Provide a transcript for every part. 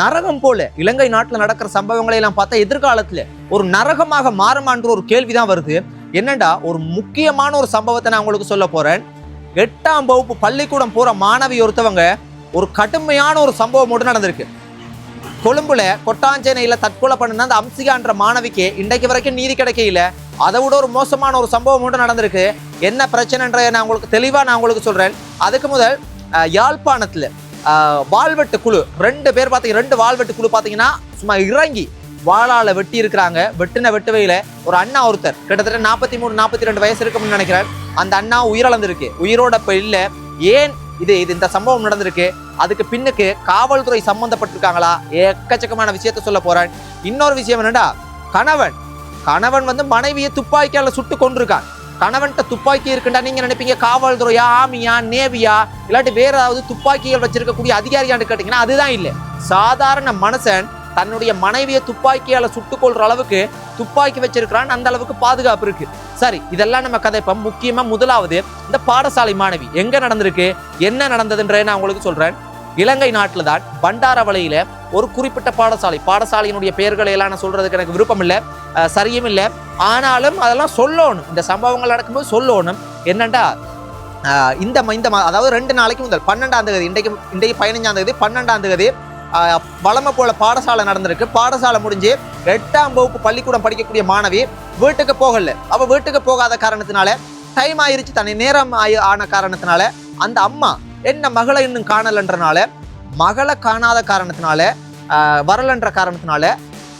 நரகம் போல. இலங்கை நாட்டில் நடக்கிற சம்பவங்களை எல்லாம் பார்த்தா எதிர்காலத்தில் ஒரு நரகமாக மாறுமான்ற ஒரு கேள்விதான் வருது. என்னண்டா ஒரு முக்கியமான ஒரு சம்பவத்தை நான் உங்களுக்கு சொல்ல போறேன். எட்டாம் வகுப்பு பள்ளிக்கூடம் போற மாணவி ஒருத்தவங்க ஒரு கடுமையான ஒரு சம்பவம் ஒன்று நடந்திருக்கு. கொழும்புல கொட்டாஞ்சேனையில தற்கொலை பண்ணுன அந்த அம்சிகான்ற மாணவிக்கு இன்றைக்கு வரைக்கும் நீதி கிடைக்கல அதை விட ஒரு மோசமான ஒரு சம்பவம் ஒன்று நடந்திருக்கு. என்ன பிரச்சனைன்ற நான் உங்களுக்கு தெளிவா நான் உங்களுக்கு சொல்றேன். அதுக்கு முதல் யாழ்ப்பாணத்தில் வால்வெட்டு வாள்வெட்டு குழு. ரெண்டு பேர் பார்த்தீங்க ரெண்டு வாள்வெட்டு குழு பார்த்தீங்கன்னா சும்மா இறங்கி வாளால வெட்டி இருக்கிறாங்க. வெட்டின வெட்டுவையில் ஒரு அண்ணா ஒருத்தர். கிட்டத்தட்ட நாற்பத்தி மூணு நாற்பத்தி ரெண்டு வயசு இருக்கும்னு நினைக்கிறேன். அந்த அண்ணா உயிரிழந்திருக்கு. உயிரோட இப்போ இல்லை. ஏன் இது இது இந்த சம்பவம் நடந்திருக்கு? அதுக்கு பின்னுக்கு காவல்துறை சம்மந்தப்பட்டிருக்காங்களா எக்கச்சக்கமான விஷயத்த சொல்ல போறேன். இன்னொரு விஷயம் என்னடா கணவன். கணவன் வந்து மனைவியை துப்பாக்கியால் சுட்டு கொண்டிருக்கான் கணவன்கிட்ட துப்பாக்கி இருக்குண்டா நீங்க நினைப்பீங்க காவல்துறையா ஆமியா நேவியா இல்லாட்டி வேற ஏதாவது துப்பாக்கிகள் வச்சிருக்கக்கூடிய அதிகாரியான்னு கேட்டீங்கன்னா அதுதான் இல்லை. சாதாரண மனுஷன் தன்னுடைய மனைவியை துப்பாக்கியால சுட்டுக் கொள்ற அளவுக்கு துப்பாக்கி வச்சிருக்கிறான் அந்த அளவுக்கு பாதுகாப்பு இருக்கு. சரி இதெல்லாம் நம்ம கதைப்போம் முக்கியமா முதலாவது இந்த பாடசாலை மாணவி எங்க நடந்திருக்கு என்ன நடந்ததுன்றே நான் உங்களுக்கு சொல்றேன். இலங்கை நாட்டில் தான் பண்டாரவளையில ஒரு குறிப்பிட்ட பாடசாலை. பாடசாலையினுடைய பெயர்களை எல்லாம் நான் சொல்றதுக்கு எனக்கு விருப்பம் இல்லை சரியும் இல்லை. ஆனாலும் அதெல்லாம் சொல்லணும். இந்த சம்பவங்கள் நடக்கும்போது சொல்லணும். என்னண்டா இந்த ம- இந்த அதாவது ரெண்டு நாளைக்கு முதல் பன்னெண்டாம் தேதி இன்றைக்கு இன்றைக்கு பதினஞ்சாம் தேதி பன்னெண்டாம் தேதி வளமை போல பாடசாலை நடந்திருக்கு. பாடசாலை முடிஞ்சு எட்டாம் வகுப்பு பள்ளிக்கூடம் படிக்கக்கூடிய மாணவி வீட்டுக்கு போகல. அவ வீட்டுக்கு போகாத காரணத்தினால டைம் ஆயிருச்சு தனி நேரம் ஆயி- ஆன காரணத்தினால அந்த அம்மா என்ன மகளை இன்னும் காணலன்றனால மகளை காணாத காரணத்தினால வரலன்ற காரணத்தினால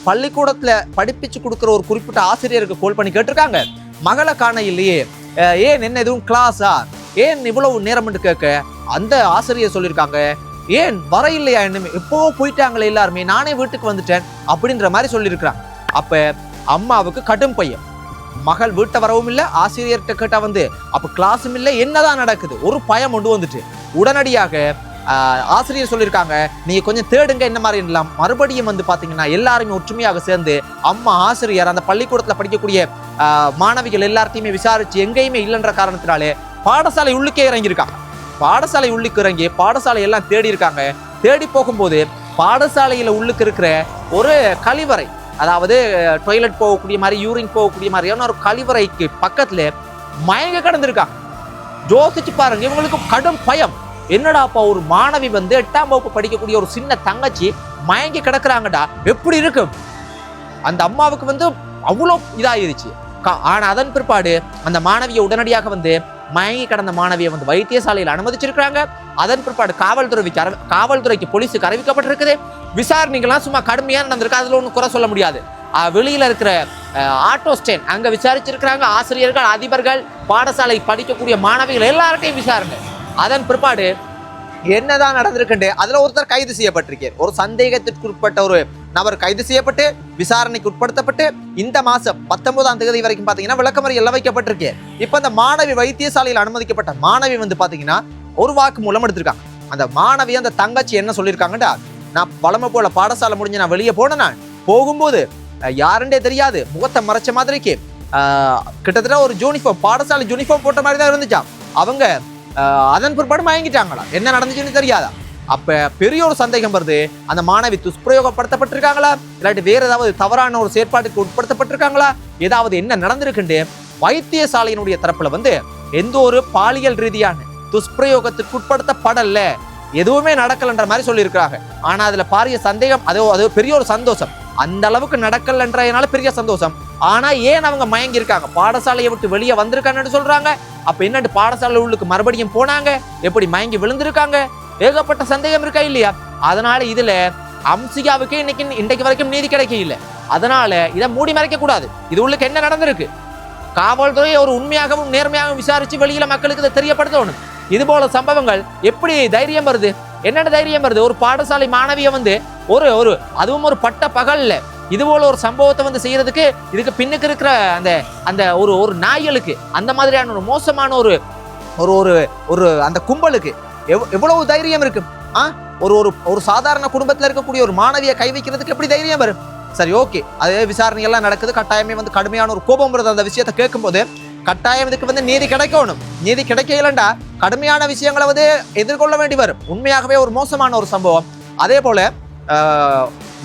பள்ளிக்கூடத்தில் படிப்பிச்சு கொடுக்குற ஒரு குறிப்பிட்ட ஆசிரியருக்கு கால் பண்ணி கேட்டிருக்காங்க. மகளை காண இல்லையே. ஏன் என்ன எதுவும் கிளாஸா ஏன் இவ்வளவு நேரம்னு கேட்க அந்த ஆசிரியர் சொல்லியிருக்காங்க ஏன் வர இல்லையா என்னமே எப்போ போயிட்டாங்களே எல்லாருமே? நானே வீட்டுக்கு வந்துட்டேன் அப்படின்ற மாதிரி சொல்லியிருக்கிறாங்க. அப்ப அம்மாவுக்கு கடும் பையன் மகள் வீட்டை வரவும் இல்லை ஆசிரியர்கிட்ட கேட்டால் வந்து அப்போ கிளாஸும் இல்லை என்னதான் நடக்குது? ஒரு பயம் கொண்டு வந்துட்டு உடனடியாக ஆசிரியர் சொல்லியிருக்காங்க நீங்கள் கொஞ்சம் தேடுங்க என்ன மாதிரி இல்லாம் மறுபடியும் வந்து பார்த்தீங்கன்னா எல்லாருமே ஒற்றுமையாக சேர்ந்து அம்மா ஆசிரியர் அந்த பள்ளிக்கூடத்தில் படிக்கக்கூடிய மாணவிகள் எல்லார்த்தையுமே விசாரித்து எங்கேயுமே இல்லைன்ற காரணத்தினாலே பாடசாலை உள்ளுக்கே இறங்கியிருக்காங்க. பாடசாலை உள்ளுக்கு இறங்கி பாடசாலை எல்லாம் தேடி இருக்காங்க. தேடி போகும்போது பாடசாலையில் உள்ளுக்கு இருக்கிற ஒரு கழிவறை அதாவது டொய்லெட் போகக்கூடிய மாதிரி யூரின் போகக்கூடிய மாதிரியான ஒரு கழிவறைக்கு பக்கத்தில் மயங்க கடந்திருக்காங்க. யோசிச்சு பாருங்க இவங்களுக்கு கடும் பயம். என்னடாப்பா ஒரு மாணவி வந்து எட்டாம் வகுப்பு படிக்கக்கூடிய ஒரு சின்ன தங்கச்சி மயங்கி கிடக்குறாங்கடா. எப்படி இருக்கும்? அந்த அம்மாவுக்கு வந்து அவ்வளோ இதாயிருச்சு. கா- அதன் பிற்பாடு அந்த மாணவியை உடனடியாக வந்து மயங்கி கிடந்த மாணவியை வந்து வைத்தியசாலையில் அனுமதிச்சிருக்கிறாங்க. அதன் பிற்பாடு காவல்துறைக்கு அற காவல்துறைக்கு போலீஸுக்கு அறிவிக்கப்பட்டிருக்குது. விசாரணைகள்லாம் சும்மா கடுமையாக நடந்திருக்கு. அதில் ஒன்றும் குறை சொல்ல முடியாது. வெளியில் இருக்கிற ஆட்டோ ஸ்டேண்ட் அங்கே விசாரிச்சிருக்கிறாங்க. ஆசிரியர்கள் அதிபர்கள் பாடசாலை படிக்கக்கூடிய மாணவிகள் எல்லார்ட்டையும் விசாரணை. அதன் பிற்பாடு என்னதான் நடந்திருக்குண்டு அதில் ஒருத்தர் கைது செய்யப்பட்டிருக்கார் ஒரு சந்தேகத்திற்குட்பட்ட ஒரு நபர் கைது செய்யப்பட்டு விசாரணைக்கு உட்படுத்தப்பட்டு இந்த மாதம் பத்தொன்பதாம் தேதி வரைக்கும் பார்த்தீங்கன்னா விளக்கமறை எல்லாம் வைக்கப்பட்டிருக்கு இப்போ அந்த மாணவி வைத்தியசாலையில் அனுமதிக்கப்பட்ட மாணவி வந்து பார்த்தீங்கன்னா ஒரு வாக்கு மூலம் எடுத்திருக்காங்க. அந்த மாணவி அந்த தங்கச்சி என்ன சொல்லியிருக்காங்கடா நான் பழமை போல பாடசாலை முடிஞ்சு நான் வெளியே போனேன்னா போகும்போது யாருண்டே தெரியாது முகத்தை மறைச்ச மாதிரிக்கு கிட்டத்தட்ட ஒரு யூனிஃபார்ம் பாடசாலை யூனிஃபார்ம் போட்ட மாதிரி தான் இருந்துச்சான் அவங்க அதன் பிற்பாடு மயங்கிட்டாங்களா? என்ன நடந்துச்சுன்னு தெரியாதா? அப்ப பெரிய ஒரு சந்தேகம் வருது. அந்த மாணவி துஷ்பிரயோகப்படுத்தப்பட்டிருக்காங்களா? இல்லாட்டி வேற ஏதாவது தவறான ஒரு செயற்பாட்டுக்கு உட்படுத்தப்பட்டிருக்காங்களா? ஏதாவது என்ன நடந்திருக்குண்டு? வைத்தியசாலையினுடைய தரப்புல வந்து எந்த ஒரு பாலியல் ரீதியான துஷ்பிரயோகத்துக்கு உட்படுத்தப்படல. எதுவுமே நடக்கலன்ற மாதிரி சொல்லியிருக்கிறாங்க. ஆனா அதுல பாரிய சந்தேகம் அது அது பெரிய ஒரு சந்தோஷம். அந்த அளவுக்கு நடக்கலன்றதுனால பெரிய சந்தோஷம். ஆனால் ஏன் அவங்க மயங்கியிருக்காங்க? பாடசாலையை விட்டு வெளியே வந்திருக்காங்கன்னு சொல்றாங்க. அப்போ என்னட்டு பாடசாலை உள்ளுக்கு மறுபடியும் போனாங்க? எப்படி மயங்கி விழுந்திருக்காங்க? ஏகப்பட்ட சந்தேகம் இருக்கா இல்லையா? அதனால இதுல அம்சிகாவுக்கு இன்னைக்கு இன்றைக்கு வரைக்கும் நீதி கிடைக்க இல்லை அதனால இதை மூடி மறைக்க கூடாது. இது உள்ளுக்கு என்ன நடந்திருக்கு? காவல்துறையை ஒரு உண்மையாகவும் நேர்மையாகவும் விசாரிச்சு வெளியில மக்களுக்கு இதை தெரியப்படுத்தணும். இது போல சம்பவங்கள் எப்படி தைரியம் வருது? என்னென்ன தைரியம் வருது? ஒரு பாடசாலை மாணவியை வந்து ஒரு ஒரு அதுவும் ஒரு பட்ட பகல்ல இது போல ஒரு சம்பவத்தை வந்து செய்யறதுக்கு இதுக்கு பின்னுக்கு இருக்கிற அந்த அந்த ஒரு ஒரு நாய்களுக்கு அந்த மாதிரியான ஒரு மோசமான ஒரு ஒரு ஒரு ஒரு அந்த கும்பலுக்கு எவ் எவ்வளவு தைரியம் இருக்கு? ஆ? ஒரு ஒரு ஒரு சாதாரண குடும்பத்தில் இருக்கக்கூடிய ஒரு மாணவியை கை வைக்கிறதுக்கு எப்படி தைரியம் வரும்? சரி ஓகே. அதே விசாரணை எல்லாம் நடக்குது. கட்டாயமே வந்து கடுமையான ஒரு கோபம் வருது. அந்த விஷயத்தை கேட்கும்போது கட்டாயம் இதுக்கு வந்து நீதி கிடைக்கணும். நீதி கிடைக்கலண்டா கடுமையான விஷயங்களை வந்து எதிர்கொள்ள வேண்டி வரும். உண்மையாகவே ஒரு மோசமான ஒரு சம்பவம். அதே போல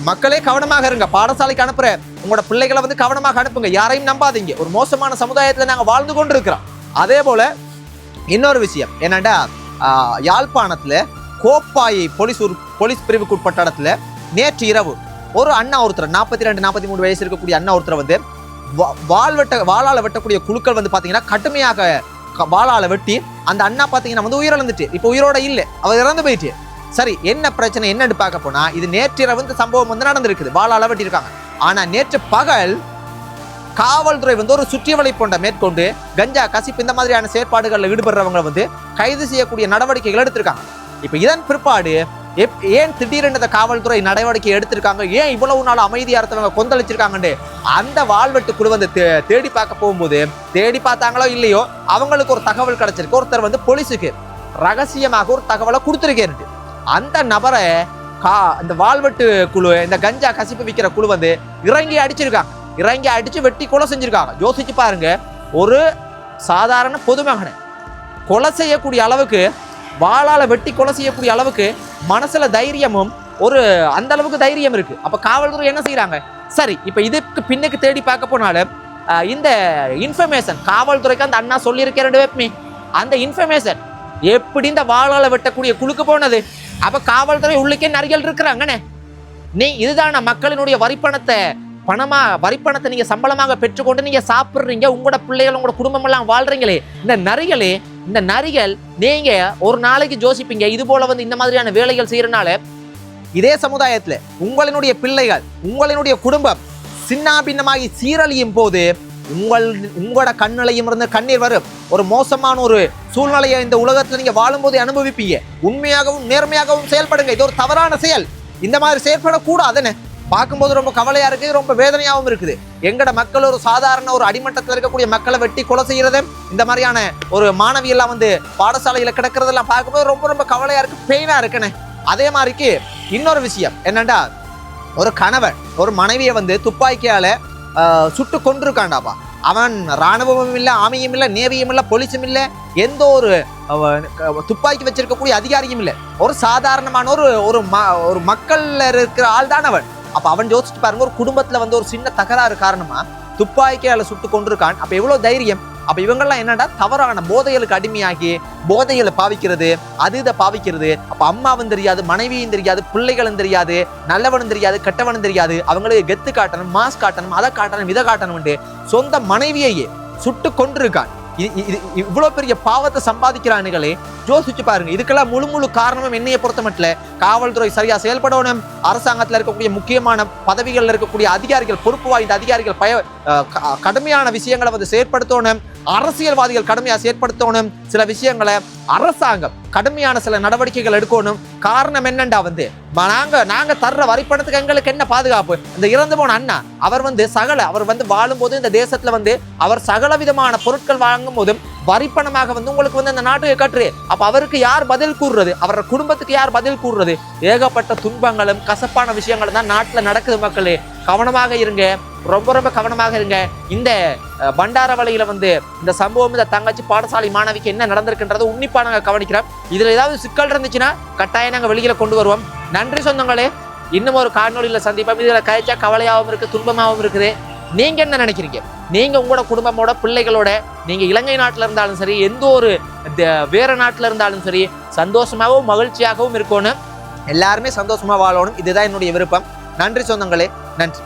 மக்களே கவனமாக இருங்க. பாடசாலைக்கு அனுப்புற உங்களோட பிள்ளைகளை வந்து கவனமாக அனுப்புங்க. யாரையும் நம்பாதீங்க. ஒரு மோசமான சமுதாயத்தில் நாங்கள் வாழ்ந்து கொண்டு இருக்கிறோம் அதே போல இன்னொரு விஷயம். என்னடா யாழ்ப்பாணத்தில் கோப்பாயை போலீஸ் உறு- போலீஸ் பிரிவுக்கு உட்பட்ட இடத்துல நேற்று இரவு ஒரு அண்ணா ஒருத்தர் நாற்பத்தி ரெண்டு நாற்பத்தி மூணு வயசு இருக்கக்கூடிய அண்ணா ஒருத்தர் வந்து வா- வாள் வெட்ட வாளால வெட்டக்கூடிய குழுக்கள் வந்து பார்த்தீங்கன்னா கடுமையாக க- வெட்டி அந்த அண்ணா பார்த்தீங்கன்னா வந்து உயிரிழந்துட்டு. இப்போ உயிரோட இல்லை. அவர் இறந்து போயிட்டு. சரி என்ன பிரச்சனை என்னன்னு பார்க்க போனா இது நேற்றிரவு இந்த சம்பவம் வந்து நடந்திருக்குது. வாளால இருக்காங்க ஆனா நேற்று பகல் காவல்துறை வந்து ஒரு சுற்றி போன்ற மேற்கொண்டு கஞ்சா கசிப்பு இந்த மாதிரியான செயற்பாடுகளில் ஈடுபடுறவங்க வந்து கைது செய்யக்கூடிய நடவடிக்கைகள் எடுத்திருக்காங்க. இப்ப இதன் பிற்பாடு எப்- ஏன் திடீரென்று காவல்துறை நடவடிக்கை எடுத்திருக்காங்க? ஏன் இவ்வளவு நாள் அமைதியா இருந்தவங்க கொந்தளிச்சிருக்காங்கன்னு அந்த வாழ்வெட்டு குழு வந்து தே- தேடி பார்க்க போகும்போது தேடி பார்த்தாங்களோ இல்லையோ அவங்களுக்கு ஒரு தகவல் கிடைச்சிருக்கு. ஒருத்தர் வந்து போலீஸுக்கு ரகசியமாக ஒரு தகவலை கொடுத்துருக்கேன் அந்த நபரை கா இந்த வால்வெட்டு குழு இந்த கஞ்சா கசிப்பு விற்கிற குழு வந்து இறங்கி அடிச்சிருக்காங்க. இறங்கி அடித்து வெட்டி கொலை செஞ்சுருக்காங்க. யோசிச்சு பாருங்க. ஒரு சாதாரண பொதுமகனை கொலை செய்யக்கூடிய அளவுக்கு வாளால் வெட்டி கொலை செய்யக்கூடிய அளவுக்கு மனசில் தைரியமும் ஒரு அந்த அளவுக்கு தைரியம் இருக்கு. அப்போ காவல்துறை என்ன செய்கிறாங்க சரி இப்போ இதுக்கு பின்னுக்கு தேடி பார்க்க போனாலும் இந்த இன்ஃபர்மேஷன் காவல்துறைக்கு அந்த அண்ணா சொல்லியிருக்கிறேன் அந்த இன்ஃபர்மேஷன் எப்படி இந்த வாளால வெட்டக்கூடிய குழுக்கு போனது? அப்ப காவல்துறை உள்ளுக்கே நரிகள் இருக்கிறாங்கண்ணே நீ இதுதான மக்களினுடைய வரிப்பணத்தை பணமா வரிப்பணத்தை நீங்க சம்பளமாக பெற்றுக்கொண்டு நீங்க சாப்பிடுறீங்க உங்களோட பிள்ளைகள் உங்களோட குடும்பம் எல்லாம் வாழ்றீங்களே. இந்த நரிகளே இந்த நரிகள் நீங்க ஒரு நாளைக்கு யோசிப்பீங்க இது போல வந்து இந்த மாதிரியான வேலைகள் செய்யறனால இதே சமுதாயத்துல உங்களினுடைய பிள்ளைகள் உங்களினுடைய குடும்பம் சின்னாபின்னமாகி சீரழியும் போது உங்கள் உங்களோட கண்ணிலையும் இருந்து கண்ணீர் வரும். ஒரு மோசமான ஒரு சூழ்நிலையை இந்த உலகத்தில் நீங்க வாழும்போது அனுபவிப்பீங்க. உண்மையாகவும் நேர்மையாகவும் செயல்படுங்க. இது ஒரு தவறான செயல். இந்த மாதிரி செயல்படக்கூடாதுன்னு பார்க்கும்போது ரொம்ப கவலையா இருக்கு ரொம்ப வேதனையாகவும் இருக்குது. எங்கட மக்கள் ஒரு சாதாரண ஒரு அடிமட்டத்தில் இருக்கக்கூடிய மக்களை வெட்டி கொலை செய்யறது இந்த மாதிரியான ஒரு மாணவி எல்லாம் வந்து பாடசாலையில கிடக்கிறதெல்லாம் பார்க்கும்போது ரொம்ப ரொம்ப கவலையா இருக்கு பெயினா இருக்குன்னு அதே மாதிரிக்கு இன்னொரு விஷயம். என்னண்டா ஒரு கணவன் ஒரு மனைவியை வந்து துப்பாக்கியால சுட்டு கொண்டிருக்காண்டாப்பா அவன் ராணுவமும் இல்லை ஆமையும் இல்லை நேவியும் இல்லை போலீஸும் இல்லை எந்த ஒரு துப்பாக்கி வச்சிருக்கக்கூடிய அதிகாரியும் இல்லை. ஒரு சாதாரணமான ஒரு ஒரு ம ஒரு மக்கள்ல இருக்கிற ஆள் தான் அவன். அப்போ அவன் யோசிச்சு பாருங்க ஒரு குடும்பத்தில் வந்து ஒரு சின்ன தகராறு காரணமாக துப்பாக்கியால் சுட்டு கொண்டிருக்கான் அப்போ எவ்வளோ தைரியம்? அப்ப இவங்கெல்லாம் என்னடா? தவறான போதைகளுக்கு அடிமையாகி போதைகளை பாவிக்கிறது அது இதை பாவிக்கிறது. அப்ப அம்மாவும் தெரியாது மனைவியும் தெரியாது பிள்ளைகளும் தெரியாது நல்லவனும் தெரியாது கெட்டவனும் தெரியாது. அவங்களுக்கு கெத்து காட்டணும் மாஸ் காட்டணும் அதை காட்டணும் இதை காட்டணும்ட்டு சொந்த மனைவியையே சுட்டு கொண்டிருக்கான் இ- இது- இவ்வளவு பெரிய பாவத்தை சம்பாதிக்கிறானுகளே யோசிச்சு பாருங்க. இதுக்கெல்லாம் முழு முழு காரணமும் என்னைய பொறுத்த மட்டும் காவல்துறை சரியா செயல்படணும். அரசாங்கத்தில் இருக்கக்கூடிய முக்கியமான பதவிகளில் இருக்கக்கூடிய அதிகாரிகள் பொறுப்பு வாய்ந்த அதிகாரிகள் பய கடுமையான விஷயங்களை வந்து செயற்படுத்தணும். அரசியல்வாதிகள் கடுமையாக செயற்படுத்தணும். சில விஷயங்களை அரசாங்கம் கடுமையான சில நடவடிக்கைகள் எடுக்கணும். காரணம் என்னண்டா வந்து நாங்க நாங்க தர்ற வரிப்பணத்துக்கு எங்களுக்கு என்ன பாதுகாப்பு? இந்த இறந்து போன அண்ணா அவர் வந்து சகல அவர் வந்து வாழும்போது இந்த தேசத்துல வந்து அவர் சகல விதமான பொருட்கள் வாங்கும் போதும் வரிப்பணமாக வந்து உங்களுக்கு வந்து அந்த நாட்டுக்கு கற்று அப்ப அவருக்கு யார் பதில் கூறுறது? அவரோட குடும்பத்துக்கு யார் பதில் கூறுறது? ஏகப்பட்ட துன்பங்களும் கசப்பான விஷயங்களும் தான் நாட்டுல நடக்குது மக்களே. கவனமாக இருங்க. ரொம்ப ரொம்ப கவனமாக இருங்க. இந்த பண்டார பண்டாரவளையில வந்து இந்த சம்பவம் இந்த தங்கச்சி பாடசாலை மாணவிக்கு என்ன நடந்திருக்குன்றதை உன்னிப்பா நாங்கள் கவனிக்கிறோம். இதுல ஏதாவது சிக்கல் இருந்துச்சுன்னா கட்டாயம் நாங்கள் வெளியில கொண்டு வருவோம். நன்றி சொந்தங்களே. இன்னும் ஒரு காணொளியில சந்திப்போம். இதுல கழிச்சா கவலையாகவும் இருக்கு துன்பமாகவும் இருக்குது. நீங்க என்ன நினைக்கிறீங்க? நீங்க உங்களோட குடும்பமோட பிள்ளைகளோட நீங்க இலங்கை நாட்டில் இருந்தாலும் சரி எந்த ஒரு த- வேற நாட்டில் இருந்தாலும் சரி சந்தோஷமாகவும் மகிழ்ச்சியாகவும் இருக்கணும். எல்லாருமே சந்தோஷமா வாழணும். இதுதான் என்னுடைய விருப்பம். நன்றி சொந்தங்களே. நன்றி.